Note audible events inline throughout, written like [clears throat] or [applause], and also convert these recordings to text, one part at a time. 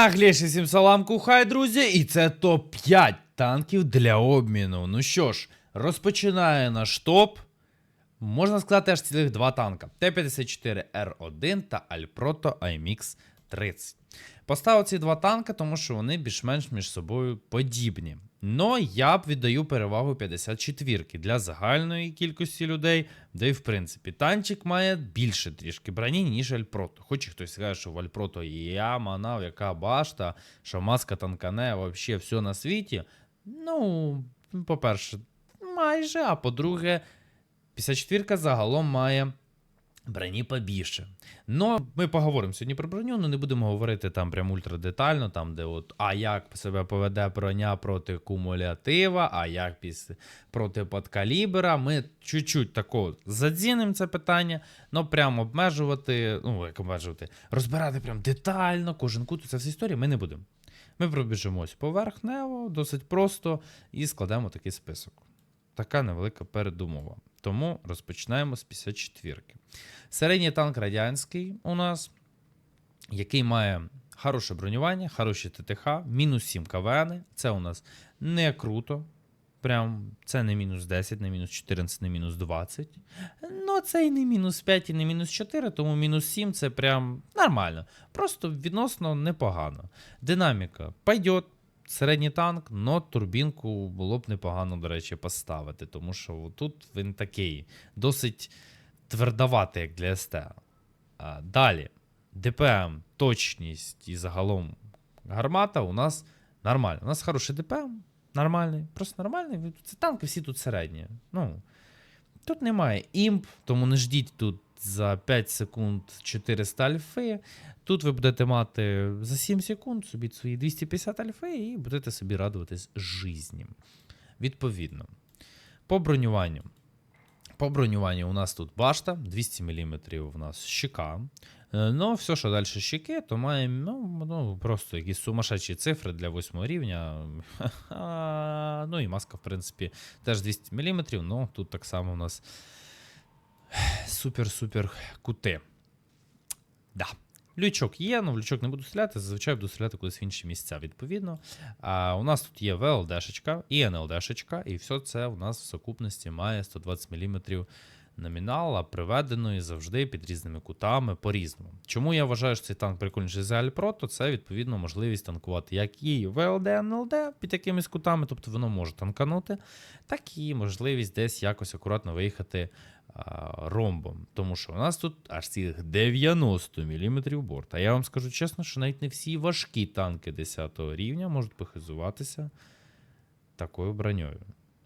Нагліше всім салам кухай, друзі, і це топ-5 танків для обміну. Ну що ж, розпочинає наш топ. Можна сказати, аж цілих два танка: Т-54Р1 та Альпрото IMX 30. Поставив ці два танки, тому що вони більш-менш між собою подібні. Но я б віддаю перевагу 54-ки для загальної кількості людей, де й в принципі танчик має більше трішки броні, ніж Альпрото. Хоч і хтось скаже, що в Альпрото я манав, яка башта, що маска танкане, взагалі все на світі. Ну, по-перше, майже, а по-друге, 54-ка загалом має броні побільше. Ну, ми поговоримо сьогодні про броню, але не будемо говорити там прям ультрадетально, там, де от, а як себе поведе броня проти кумулятива, а як після проти подкалібера. Ми чуть-чуть тако задзінимо це питання, але прям обмежувати, ну, як обмежувати, розбирати прям детально кожен кут, це всі історії ми не будемо. Ми пробіжимось поверхнево, досить просто, і складемо такий список. Така невелика передумова. Тому розпочинаємо з 54-ки. Середній танк радянський у нас, який має хороше бронювання, хороші ТТХ, мінус 7 КВН. Це у нас не круто. Прям це не мінус 10, не мінус 14, не мінус 20. Ну, це і не мінус 5, і не мінус 4, тому мінус 7 це прям нормально. Просто відносно непогано. Динаміка пойдет. Середній танк, но турбінку було б непогано, до речі, поставити, тому що тут він такий досить твердоватий, як для СТ. Далі, ДПМ, точність і загалом гармата у нас нормально. У нас хороший ДПМ, нормальний, просто нормальний. Це танки всі тут середні. Ну, Тут немає імп, тому не ждіть тут за 5 секунд 400 альфи. Тут ви будете мати за 7 секунд собі свої 250 альфи і будете собі радуватись житті. Відповідно, по бронюванню. По бронюванню у нас тут башта, 200 мм у нас щека. Е, Ну, все, що далі щеки, то має ну, ну, просто якісь сумасшедші цифри для 8 рівня. [laughs] Ну і маска, в принципі, теж 200 мм, ну тут так само у нас супер-супер кути. Да. Лючок є, але в лючок не буду стріляти, зазвичай буду стріляти кудись в інші місця, відповідно. А, у нас тут є ВЛДшечка і НЛДшечка, і все це у нас в сукупності має 120 мм номінала, приведеної завжди під різними кутами по-різному. Чому я вважаю, що цей танк прикольніший за Альпро, то це відповідно можливість танкувати як і ВЛД, НЛД під якимись кутами, тобто воно може танканути, так і можливість десь якось акуратно виїхати а, ромбом. Тому що у нас тут аж цілих 90 мм борт. А я вам скажу чесно, що навіть не всі важкі танки 10 рівня можуть похизуватися такою броньою.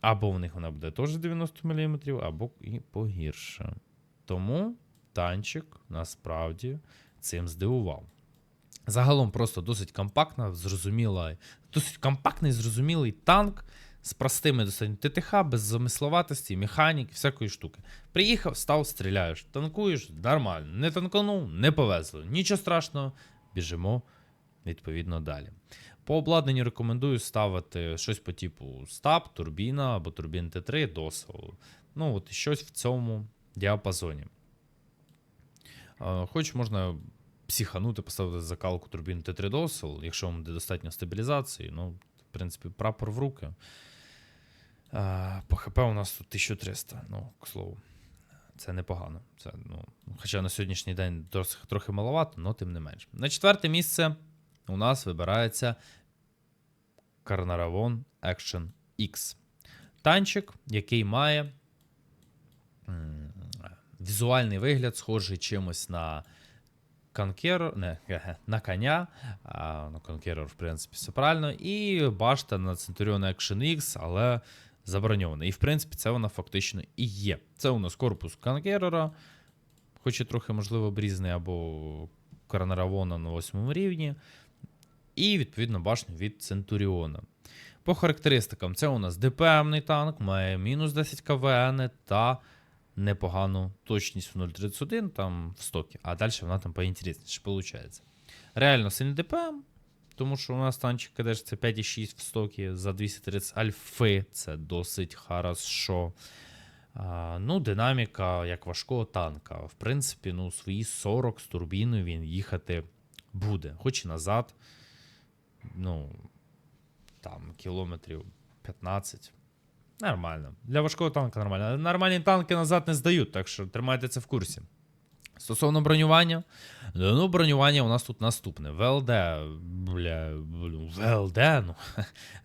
Або в них вона буде теж 90 мм, або і погірше. Тому танчик насправді цим здивував. Загалом просто досить компактна, зрозуміла, досить компактний, зрозумілий танк з простими достатньо ТТХ, без замисловатості, механіки, всякої штуки. Приїхав, став, стріляєш, танкуєш, нормально. Не танканув, не повезло. Нічого страшного, біжимо відповідно далі. По обладнанню рекомендую ставити щось по типу стаб, турбіна або турбін Т3, досел. Ну, от щось в цьому діапазоні. Хоч можна психанути, поставити закалку турбін Т3 досел, якщо вам буде достатньо стабілізації, ну, в принципі, прапор в руки. По ХП у нас тут 1300, ну, к слову. Це непогано. Це, ну, хоча на сьогоднішній день трохи маловато, але тим не менш. На четверте місце у нас вибирається Carnarvon Action X. Танчик, який має візуальний вигляд, схожий чимось на Conqueror, не, [laughs] на коня. А, ну, Conqueror, в принципі, все правильно. І башта на Centurion Action X, але заброньована. І, в принципі, це вона фактично і є. Це у нас корпус Conqueror, хоч і трохи, можливо, обрізаний, або Карнаравона на 8 рівні. І, відповідно, башню від Центуріона. По характеристикам, це у нас ДПМний танк, має мінус 10 КВН та непогану точність в 0,31 там в стокі. А далі вона там поінтересніше виходить. Реально сильний ДПМ, тому що у нас танчик КД це 5,6 в стокі за 230 альфи. Це досить хорошо. А, ну, динаміка як важкого танка. В принципі, ну, свої 40 з турбіною він їхати буде, хоч і назад. Ну, там, кілометрів 15. Нормально. Для важкого танка нормально. Нормальні танки назад не здають, так що тримайте це в курсі. Стосовно бронювання, ну, бронювання у нас тут наступне. ВЛД, бля, ВЛД, ну,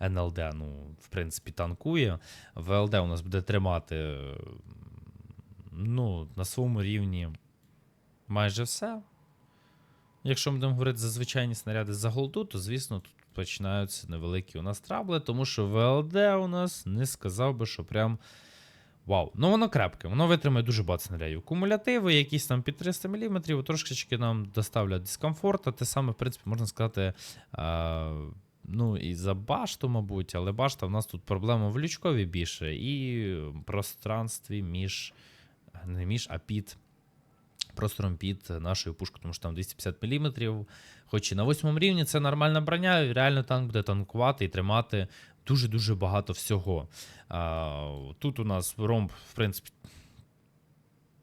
[laughs] НЛД, ну, в принципі, танкує. ВЛД у нас буде тримати ну, на своєму рівні майже все. Якщо ми будемо говорити за звичайні снаряди за голду, то звісно тут починаються невеликі у нас трабли, тому що ВЛД у нас не сказав би, що прям. Вау, ну воно крепке, воно витримає дуже багато снарядів. Кумулятиви, якісь там під 300 мм, трошечки нам доставлять дискомфорту. Те саме, в принципі, можна сказати, а, ну і за башту, мабуть, але башта в нас тут проблема в лючкові більше, і пространстві між, не між, а під простором під нашою пушкою, тому що там 250 мм. Хоч і на восьмому рівні це нормальна броня, і реально танк буде танкувати і тримати дуже-дуже багато всього. А, тут у нас ромб, в принципі,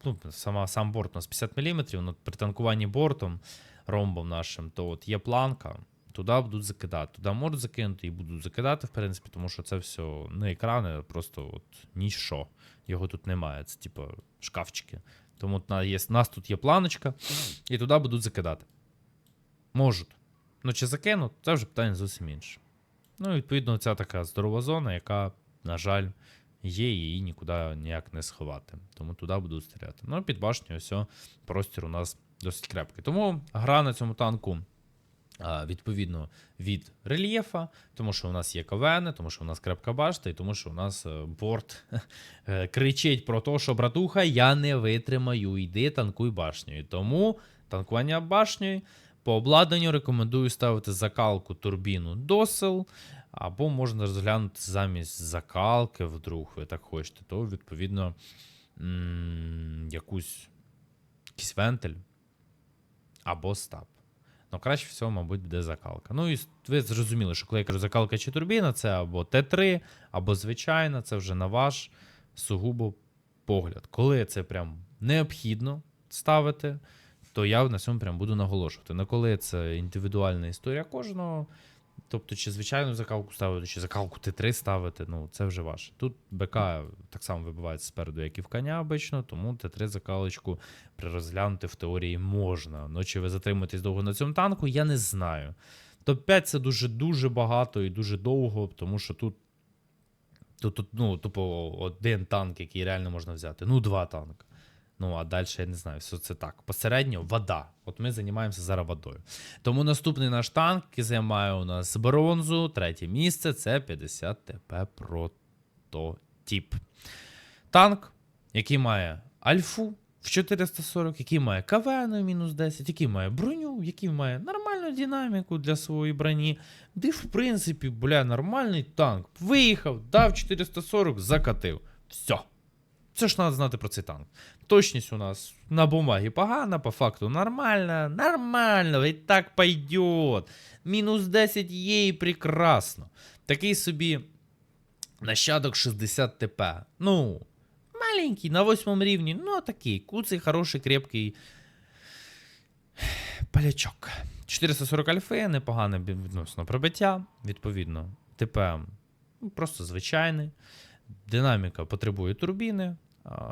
ну, сама, сам борт у нас 50 мм, ну, при танкуванні бортом, ромбом нашим, то от є планка. Туди будуть закидати. Туди можуть закинути і будуть закидати, в принципі, тому що це все не екрани, а просто от ніщо. Його тут немає. Це типу шкафчики. Тому є, у нас тут є планочка, і туди будуть закидати. Можуть. Ну, чи закинуть, це вже питання зовсім інше. Ну, відповідно, ця така здорова зона, яка, на жаль, є, її нікуди ніяк не сховати. Тому туди будуть стріляти. Ну, під башню, все, простір у нас досить крепкий. Тому гра на цьому танку. Відповідно від рельєфа, тому що у нас є КВН, тому що у нас крепка башта, і тому що у нас е, борт е, кричить про те, що братуха, я не витримаю, йди танкуй башнею. Тому танкування башнею по обладнанню рекомендую ставити закалку турбіну досил, або можна розглянути замість закалки, вдруг ви так хочете, то відповідно якусь якийсь вентиль або стаб. Ну, краще всього, мабуть, буде закалка. Ну і ви зрозуміли, що коли я кажу закалка чи турбіна, це або Т3, або звичайна, це вже на ваш сугубо погляд. Коли це прям необхідно ставити, то я на цьому прям буду наголошувати. На коли це індивідуальна історія кожного. Тобто, чи звичайну закалку ставити, чи закалку Т3 ставити, ну це вже ваше. Тут БК так само вибивається спереду, як і в коня обично, тому Т3 закалочку розглянути в теорії можна. Ну, чи ви затримуєтесь довго на цьому танку, я не знаю. Топ-5 це дуже-дуже багато і дуже довго, тому що тут, тут, ну, тупо один танк, який реально можна взяти. Ну, два танка. Ну, а далі я не знаю, все це так. Посередньо вода. От ми займаємося зараз водою. Тому наступний наш танк, який займає у нас бронзу, третє місце це 50 ТП прототип. Танк, який має альфу в 440, який має КВН мінус 10, який має броню, який має нормальну динаміку для своєї броні. Де, в принципі, бля, нормальний танк. Виїхав, дав 440, закатив. Все. Це ж треба знати про цей танк. Точність у нас на бумагі погана, по факту нормальна. Нормально, і так пойдет. Мінус 10 є і прекрасно. Такий собі нащадок 60 ТП. Ну, маленький, на восьмому рівні, ну такий, куций, хороший, крепкий палячок. 440 альфи, непогане відносно пробиття, відповідно. ТП ну, просто звичайний. Динаміка потребує турбіни.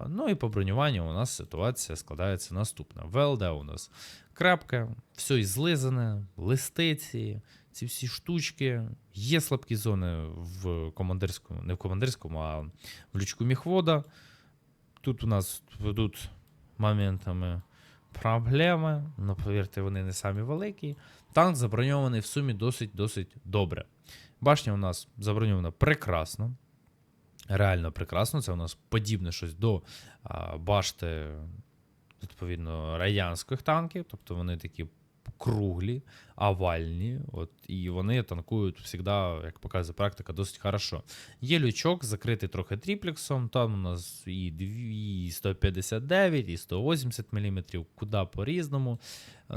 Ну і по бронюванню у нас ситуація складається наступна. ВЛД у нас крапка, все злизане, листиці, ці всі штучки. Є слабкі зони в командирському, не в командирському, а в лючку міхвода. Тут у нас ведуть моментами проблеми, але повірте, вони не самі великі. Танк заброньований в сумі досить-досить добре. Башня у нас заброньована прекрасно. Реально прекрасно. Це у нас подібне щось до башти, відповідно, радянських танків. Тобто вони такі круглі, овальні. От, і вони танкують завжди, як показує практика, досить хорошо. Є лючок, закритий трохи тріплексом. Там у нас і, 159, і 180 мм, куди по-різному.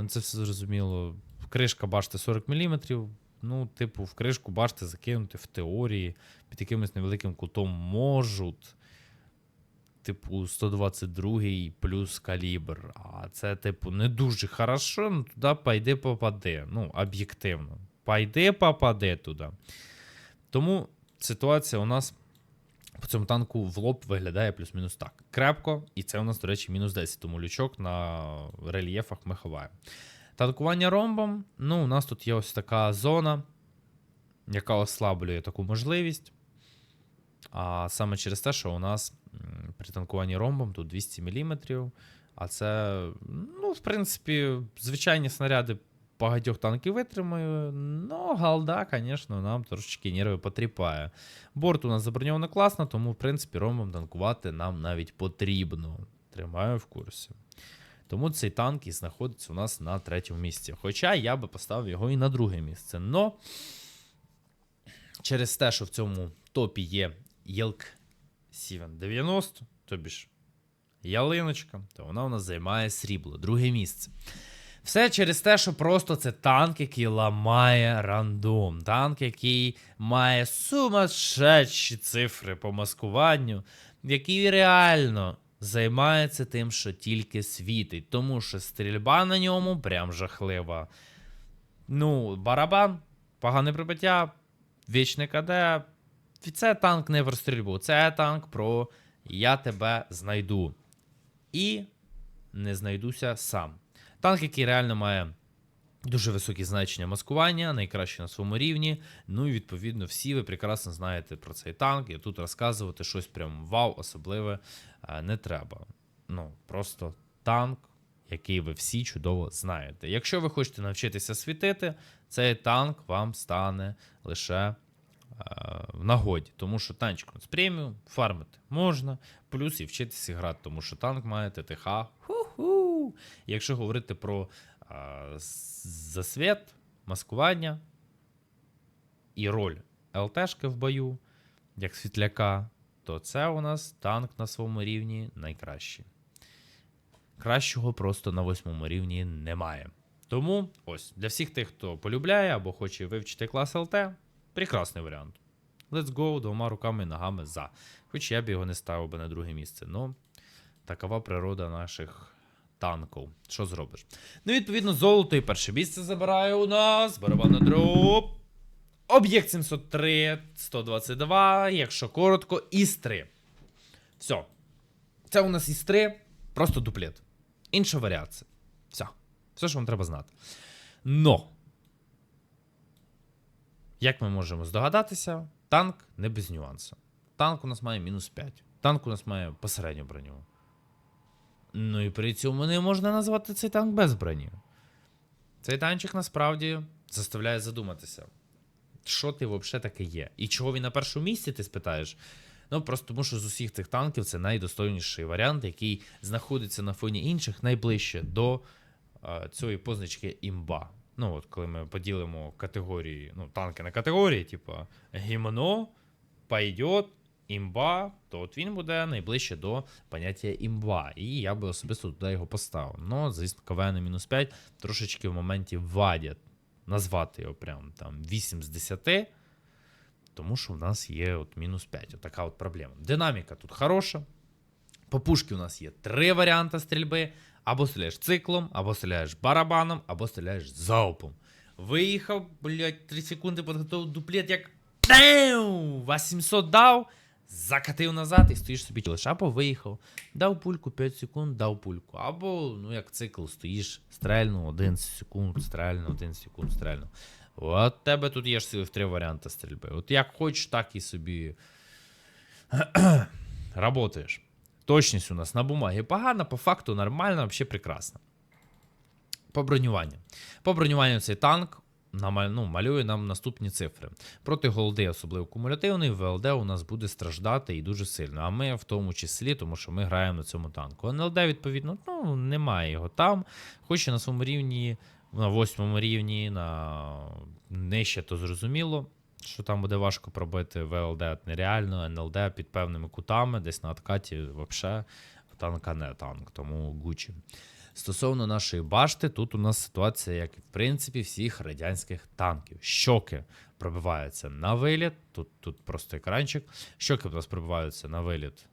Це все зрозуміло. Кришка башти 40 мм. Ну, типу, в кришку башти закинути в теорії під якимось невеликим кутом можуть. Типу, 122 плюс калібр. А це, типу, не дуже хорошо, ну туди пойди попади. Ну, об'єктивно. Пайди, попади туди. Тому ситуація у нас по цьому танку в лоб виглядає плюс-мінус так. Крепко, і це у нас, до речі, мінус 10, тому лючок на рельєфах ми ховаємо. Танкування ромбом. Ну, у нас тут є ось така зона, яка ослаблює таку можливість. А саме через те, що у нас при танкуванні ромбом тут 200 мм. А це, ну, в принципі, звичайні снаряди багатьох танків витримаю. Ну, галда, звісно, нам трошечки нерви потріпає. Борт у нас заброньовано класно, тому, в принципі, ромбом танкувати нам навіть потрібно. Тримаю в курсі. Тому цей танк і знаходиться у нас на третьому місці. Хоча я би поставив його і на друге місце. Но через те, що в цьому топі є Єлк 790, тобі ж ялиночка, то вона у нас займає срібло, друге місце. Все через те, що просто це танк, який ламає рандом. Танк, який має сумасшедші цифри по маскуванню, який реально займається тим, що тільки світить. Тому що стрільба на ньому прям жахлива. Ну, барабан, погане прибиття, вічне КД. Це танк не про стрільбу, це танк про я тебе знайду. І не знайдуся сам. Танк, який реально має дуже високі значення маскування, найкраще на своєму рівні. Ну і відповідно всі ви прекрасно знаєте про цей танк. І тут розказувати щось прям вау, особливе е, не треба. Ну, просто танк, який ви всі чудово знаєте. Якщо ви хочете навчитися світити, цей танк вам стане лише е, в нагоді, тому що танчик з преміум фармити можна, плюс і вчитися грати, тому що танк має ТТХ. Ху-ху. Якщо говорити про засвіт, маскування і роль ЛТшки в бою, як світляка, то це у нас танк на своєму рівні найкращий. Кращого просто на восьмому рівні немає. Тому ось для всіх тих, хто полюбляє або хоче вивчити клас ЛТ, прекрасний варіант. Let's go двома руками і ногами за. Хоч я б його не ставив би на друге місце. Ну, такова природа наших танків. Що зробиш? Ну, відповідно, золото і перше місце забирає у нас. Барабанна дроп. Об'єкт 703, 122, якщо коротко, ІС-3. Все. Це у нас ІС-3, просто дуплет. Інша варіація. Все. Все, що вам треба знати. Но. Як ми можемо здогадатися, танк не без нюансу. Танк у нас має мінус 5. Танк у нас має посередню броню. Ну і при цьому не можна назвати цей танк без броні. Цей танчик насправді заставляє задуматися, що ти взагалі таке є. І чого він на першому місці, ти спитаєш? Ну, просто тому, що з усіх цих танків це найдостойніший варіант, який знаходиться на фоні інших найближче до е, цієї позначки імба. Ну, от коли ми поділимо категорії, ну, танки на категорії, типу гімно, пойдет, імба, то от він буде найближче до поняття імба. І я би особисто туди його поставив. Ну, звісно, КВН мінус 5 трошечки в моменті вадять назвати його прям там 8 з 10. Тому що в нас є от мінус 5. От така от проблема. Динаміка тут хороша. По пушки у нас є три варіанти стрільби. Або стріляєш циклом, або стріляєш барабаном, або стріляєш залпом. Виїхав, блядь, 3 секунди підготував дуплет, як Дау! 800 дав, закатив назад і стоїш собі лиш. Або виїхав, дав пульку 5 секунд, дав пульку. Або, ну як цикл, стоїш, стрельнув 11 секунд, стрельнув 1 секунд, стрельнув. От тебе тут є ж цілих три варіанти стрільби. От як хочеш, так і собі [clears throat] работаєш. Точність у нас на бумагі погана, по факту нормально, взагалі прекрасно. По бронюванню. По бронюванню цей танк ну, малює нам наступні цифри. Проти голди, особливо кумулятивний, ВЛД у нас буде страждати і дуже сильно. А ми в тому числі, тому що ми граємо на цьому танку. НЛД, відповідно, ну, немає його там. Хоч і на своєму рівні, на восьмому рівні, на нижче, то зрозуміло. Що там буде важко пробити ВЛД нереально, НЛД під певними кутами, десь на откаті, взагалі, танка не танк, тому Гучі. Стосовно нашої башти, тут у нас ситуація, як в принципі всіх радянських танків. Щоки пробиваються на виліт. Тут, тут просто екранчик. Щоки у нас пробиваються на виліт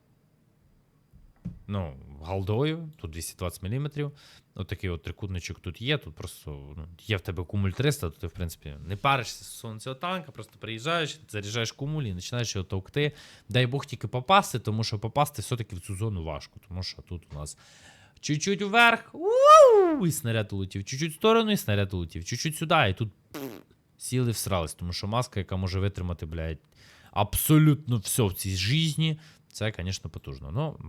Ну, галдою, тут 220 мм. Отакий от трикутничок тут є. Тут просто ну, є в тебе кумуль 300, то ти, в принципі, не паришся стосовно цього танка, просто приїжджаєш, заряджаєш кумуль і починаєш його товкти. Дай Бог тільки попасти, тому що попасти все-таки в цю зону важко, тому що тут у нас чуть-чуть вверх, і снаряд улетів, чуть-чуть в сторону, і снаряд улетів, чуть-чуть сюди, і тут сіли всрались, тому що маска, яка може витримати, блядь, абсолютно все в цій житті, це, звісно, потужно. Ну,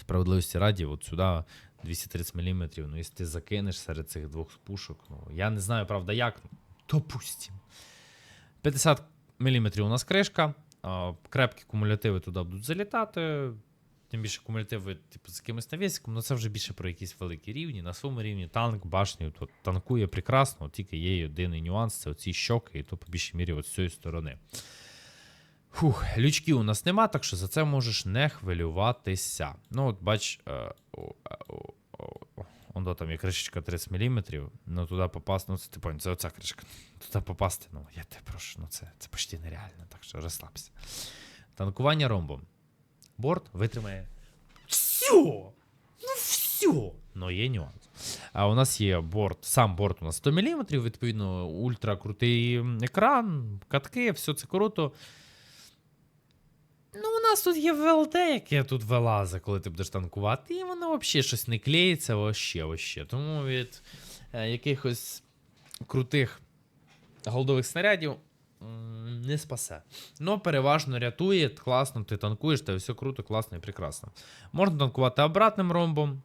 справедливості раді, от сюди 230 мм, ну, якщо ти закинеш серед цих двох пушок, ну, я не знаю, правда, як, ну, допустим. 50 мм у нас кришка, крепкі кумулятиви туди будуть залітати. Тим більше кумулятиви, типу, з якимось навісиком, ну це вже більше про якісь великі рівні. На своєму рівні танк, башню, то танкує прекрасно, тільки є єдиний нюанс, це оці щоки, і то по більшій мірі от з цієї сторони. Фух, лючків у нас нема, так що за це можеш не хвилюватися. Ну, от бач, е, е, о, о, о, там є кришечка 30 мм, ну туди попасти, ну це ти понял, це оця кришка. [laughs] Туди попасти, ну я тебе прошу, ну це, це почти нереально, так що розслабся. Танкування ромбом. Борт витримає все! Ну все! Ну є нюанс. А у нас є борт, сам борт у нас 100 мм, відповідно, ультракрутий екран, катки, все це круто. Ну, у нас тут є ВЛД, яке тут вилазить, коли ти будеш танкувати, і воно взагалі щось не клеїться, вообще, вообще. Тому від е, якихось крутих голдових снарядів не спасе. Ну, переважно рятує, класно, ти танкуєш, та все круто, класно і прекрасно. Можна танкувати обратним ромбом.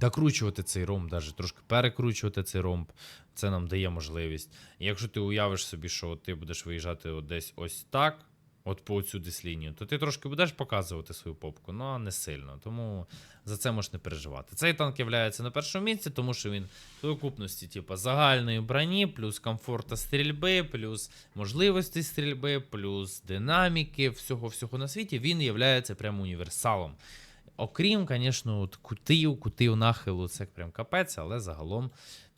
Докручувати цей ромб, навіть трошки перекручувати цей ромб. Це нам дає можливість. Якщо ти уявиш собі, що ти будеш виїжджати десь ось так, от по цю десь лінію, то ти трошки будеш показувати свою попку, ну а не сильно. Тому за це можеш не переживати. Цей танк є на першому місці, тому що він в сукупності, типу, загальної броні, плюс комфорта стрільби, плюс можливості стрільби, плюс динаміки, всього-всього на світі, він є прямо універсалом. Окрім, звісно, от кутів, кутів нахилу, це прям капець, але загалом,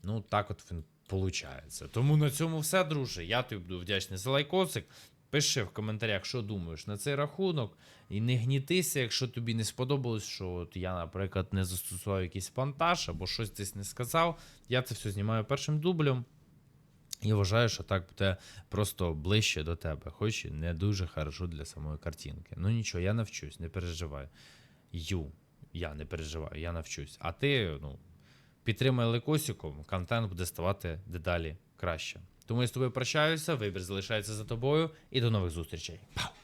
ну так от він получається. Тому на цьому все, друже. Я тобі буду вдячний за лайкосик. Пиши в коментарях, що думаєш на цей рахунок. І не гнітися, якщо тобі не сподобалось, що от я, наприклад, не застосував якийсь монтаж або щось десь не сказав. Я це все знімаю першим дублем. І вважаю, що так буде просто ближче до тебе, хоч і не дуже хорошо для самої картинки. Ну нічого, я навчусь, не переживай. Ю, я не переживаю, я навчусь. А ти, ну, підтримай лайкосиком, контент буде ставати дедалі краще. Тому я з тобою прощаюся, вибір залишається за тобою, і до нових зустрічей. Пау!